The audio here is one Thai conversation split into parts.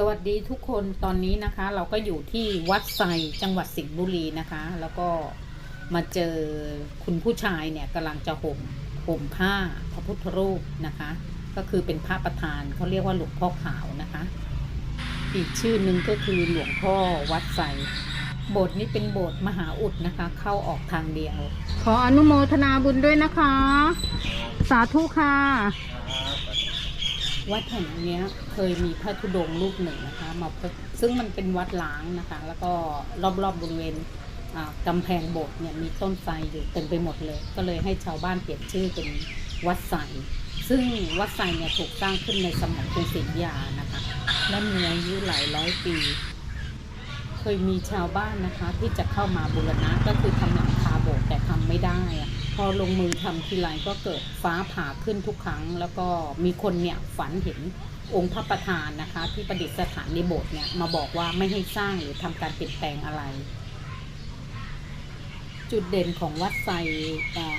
สวัสดีทุกคนตอนนี้นะคะ เราก็อยู่ที่วัดไซจังหวัดสิงห์บุรีนะคะ แล้วก็มาเจอคุณผู้ชายเนี่ยกำลังจะห่มห่มผ้าพระพุทธรูปนะคะ ก็คือเป็นพระประธานเขาเรียกว่าหลวงพ่อขาวนะคะ อีกชื่อหนึ่งก็คือหลวงพ่อวัดไซโบสถ์นี้เป็นโบสถ์มหาอุดนะคะ เข้าออกทางเดียว ขออนุโมทนาบุญด้วยนะคะ สาธุค่ะ วัดแห่งนี้เคยมีพระธุดงค์รูปหนึ่งนะคะมาซึ่งมันเป็นวัดล้างนะคะ แล้วก็รอบๆบบริเวณกำแพงโบสถ์เนี่ยมีต้นไทรอยู่เต็มไปหมดเลย ก็เลยให้ชาวบ้านเปลี่ยนชื่อเป็นวัดไทรซึ่งวัดไทรเนี่ยถูกสร้างขึ้นในสมัยกรุงศรีอยุธยานะคะ และมีอายุหลายร้อยปี เคยมีชาวบ้านนะคะที่จะเข้ามาบูรณะก็คือทำหลังคาโบสถ์แต่ พอลงมือทำทีไรก็เกิดฟ้าผ่าขึ้นทุกครั้ง แล้วก็มีคนเนี่ยฝันเห็นองค์พระประธานนะคะ ที่ประดิษฐานในโบสถ์เนี่ยมาบอกว่าไม่ให้สร้างหรือทำการเปลี่ยนแปลงอะไร จุดเด่นของวัดไซ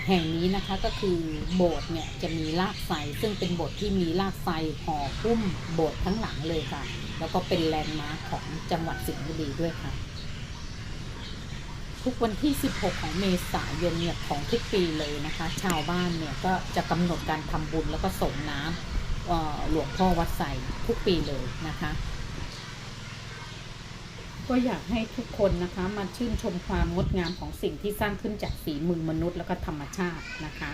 แห่งนี้นะคะก็คือโบสถ์เนี่ยจะมีรากไซซึ่งเป็นโบสถ์ที่มีรากไซห่อหุ้มโบสถ์ทั้งหลังเลยค่ะ แล้วก็เป็นแลนด์มาร์คของจังหวัดสิงห์บุรีด้วยค่ะ ทุกวันที่ 16 ของเมษายนเนี่ยของทุกปีเลยนะคะ ชาวบ้านเนี่ยก็จะกำหนดการทำบุญแล้วก็ส่งน้ำหลวงพ่อวัดใส่ทุกปีเลยนะคะ ก็อยากให้ทุกคนนะคะมาชื่นชมความงดงามของสิ่งที่สร้างขึ้นจากฝีมือมนุษย์แล้วก็ธรรมชาตินะคะ